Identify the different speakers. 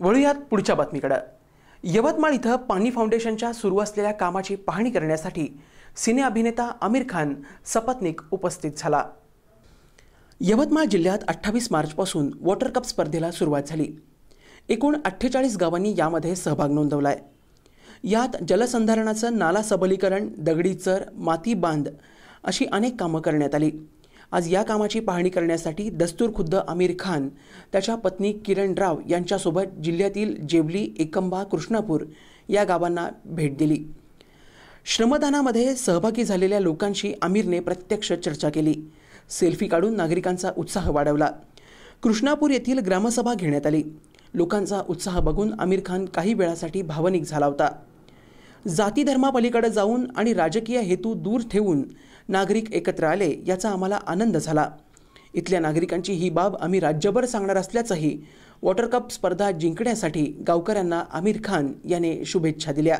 Speaker 1: वळूयात पुढच्या बातमीकडं. यवतमाळ इथं पाणी फाउंडेशनच्या सुरू असलेल्या कामाची पाहणी करण्यासाठी सिने अभिनेता आमिर खान सपत्निक उपस्थित झाला. यवतमाळ जिल्ह्यात अठ्ठावीस मार्चपासून वॉटर कप स्पर्धेला सुरुवात झाली. एकूण अठ्ठेचाळीस गावांनी यामध्ये सहभाग नोंदवला आहे यात जलसंधारणाचं नाला सबलीकरण दगडी चर माती बांध अशी अनेक कामं करण्यात आली. आज या कामाची पाहणी करण्यासाठी दस्तूर खुद्द आमिर खान त्याच्या पत्नी किरण राव यांच्यासोबत जिल्ह्यातील जेवली एकंबा कृष्णापूर या गावांना भेट दिली. श्रमदानामध्ये सहभागी झालेल्या लोकांशी आमिरने प्रत्यक्ष चर्चा केली. सेल्फी काढून नागरिकांचा उत्साह वाढवला. कृष्णापूर येथील ग्रामसभा घेण्यात आली. लोकांचा उत्साह बघून आमिर खान काही वेळासाठी भावनिक झाला होता. जाती धर्मापलीकडे जाऊन आणि राजकीय हेतू दूर ठेवून नागरिक एकत्र आले याचा आम्हाला आनंद झाला. इथल्या नागरिकांची ही बाब आम्ही राज्यभर सांगणार असल्याचंही वॉटर कप स्पर्धा जिंकण्यासाठी गावकऱ्यांना आमिर खान याने शुभेच्छा दिल्या.